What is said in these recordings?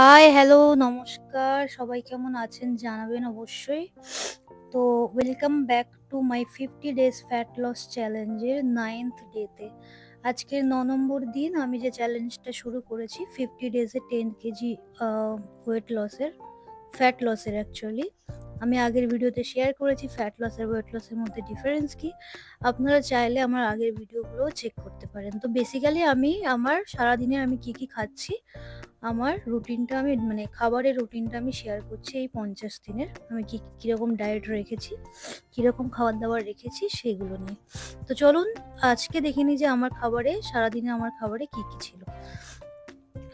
High, hello, নমস্কার। সবাই কেমন আছেন জানাবেন অবশ্যই। তো welcome back to my 50 days fat loss চ্যালেঞ্জের নাইনথ ডেতে। আজকের ন নম্বর দিন আমি যে চ্যালেঞ্জটা শুরু করেছি 50 ডেজে টেন কেজি ওয়েট লসের, ফ্যাট লসের অ্যাকচুয়ালি। আমি আগের ভিডিওতে শেয়ার করেছি ফ্যাট লস আর ওয়েট লসের মধ্যে ডিফারেন্স কি। আপনারা চাইলে আমার আগের ভিডিওগুলোও চেক করতে পারেন। তো বেসিক্যালি আমি আমার সারাদিনে আমি কি, কি খাচ্ছি, আমার রুটিনটা আমি মানে খাবারের রুটিনটা আমি শেয়ার করছি এই ৫০ দিনের। আমি কী কীরকম ডায়েট রেখেছি, কীরকম খাবার-দাবার রেখেছি সেগুলো নিয়ে। তো চলুন আজকে দেখে নিই যে আমার খাবারে সারাদিনে আমার খাবারে কি, কি ছিল।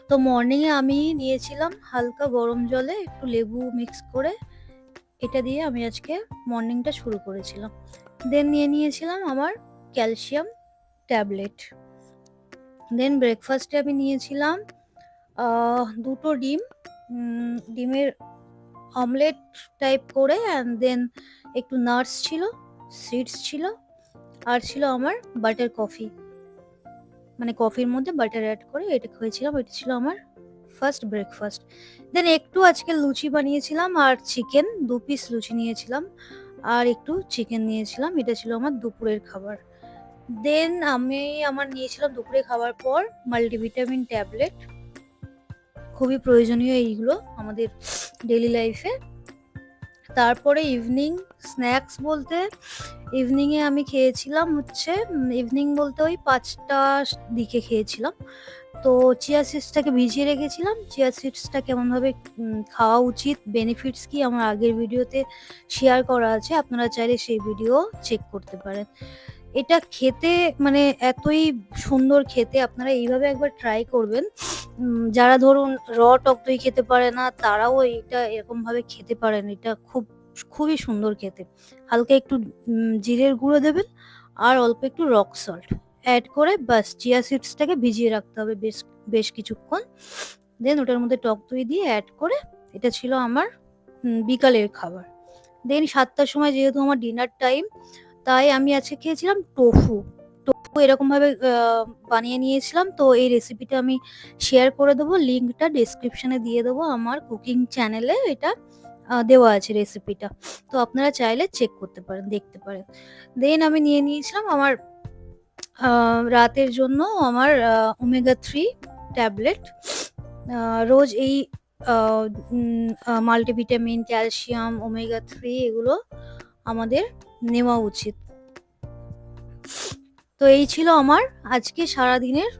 তো মর্নিংয়ে আমি নিয়েছিলাম হালকা গরম জলে একটু লেবু মিক্স করে এটা দিয়ে আমি আজকে মর্নিংটা শুরু করেছিলাম। দেন নিয়ে নিয়েছিলাম আমার ক্যালসিয়াম ট্যাবলেট। দেন ব্রেকফাস্টে আমি নিয়েছিলাম দুটো ডিম, ডিমের অমলেট টাইপ করে অ্যান্ড দেন একটু নাটস ছিল, সিডস ছিল আর ছিল আমার বাটার কফি। মানে কফির মধ্যে বাটার অ্যাড করে এটা খেয়েছিলাম। এটা ছিল আমার ফার্স্ট ব্রেকফাস্ট। দেন একটু আজকে লুচি বানিয়েছিলাম আর চিকেন দু পিস লুচি নিয়েছিলাম আর একটু চিকেন নিয়েছিলাম। এটা ছিল আমার দুপুরের খাবার। দেন আমি আমার নিয়েছিলাম দুপুরে খাওয়ার পর মাল্টিভিটামিন ট্যাবলেট। খুবই প্রয়োজনীয় এইগুলো আমাদের ডেলি লাইফে। তারপরে ইভিনিং স্ন্যাক্স বলতে ইভনিং এ আমি খেয়েছিলাম হচ্ছে ইভিনিং বলতে ওই ৫টা দিকে খেয়েছিলাম। তো চিয়া সিডসটাকে ভিজিয়ে রেখেছিলাম। চিয়া সিডসটা কেমনভাবে খাওয়া উচিত, বেনিফিটস কি আমার আগের ভিডিওতে শেয়ার করা আছে। আপনারা চাইলে সেই ভিডিও চেক করতে পারেন। এটা খেতে মানে এতই সুন্দর খেতে আপনারা এইভাবে একবার ট্রাই করবেন। যারা ধরুন র টক দই খেতে পারে না, তারাও এইটা এরকমভাবে খেতে পারেন। এটা খুব, খুবই সুন্দর খেতে। হালকা একটু জিরের গুঁড়ো দেবেন আর অল্প একটু রক সল্ট অ্যাড করে বাস চিয়া সিডসটাকে ভিজিয়ে রাখতে হবে বেশ বেশ কিছুক্ষণ। দেন ওটার মধ্যে টক দই দিয়ে অ্যাড করে এটা ছিল আমার বিকালের খাবার। দেন সাতটার সময় যেহেতু আমার ডিনার টাইম তাই আমি আজকে খেয়েছিলাম টোফু। এরকমভাবে বানিয়ে নিয়েছিলাম। তো এই রেসিপিটা আমি শেয়ার করে দেবো। লিঙ্কটা ডেসক্রিপশনে দিয়ে দেবো। আমার কুকিং চ্যানেলে এটা দেওয়া আছে রেসিপিটা। তো আপনারা চাইলে চেক করতে পারেন, দেখতে পারেন। দেন আমি নিয়ে নিয়েছিলাম আমার রাতের জন্য আমার ওমেগা থ্রি ট্যাবলেট। রোজ এই মাল্টিভিটামিন, ক্যালসিয়াম, ওমেগা থ্রি এগুলো আমাদের নেওয়া উচিত। তো এই ছিল আমার আজকে সারাদিনের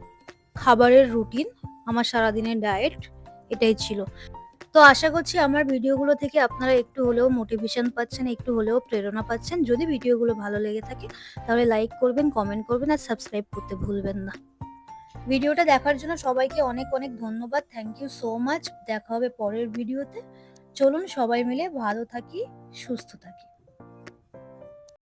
খাবারের রুটিন। আমার সারাদিনের ডায়েট এটাই ছিল। তো আশা করছি আমার ভিডিওগুলো থেকে আপনারা একটু হলেও মোটিভেশন পাচ্ছেন, একটু হলেও প্রেরণা পাচ্ছেন। যদি ভিডিওগুলো ভালো লেগে থাকে তাহলে লাইক করবেন, কমেন্ট করবেন আর সাবস্ক্রাইব করতে ভুলবেন না। ভিডিওটা দেখার জন্য সবাইকে অনেক, অনেক ধন্যবাদ। Thank you so much. দেখা হবে পরের ভিডিওতে। চলুন সবাই মিলে ভালো থাকি, সুস্থ থাকি।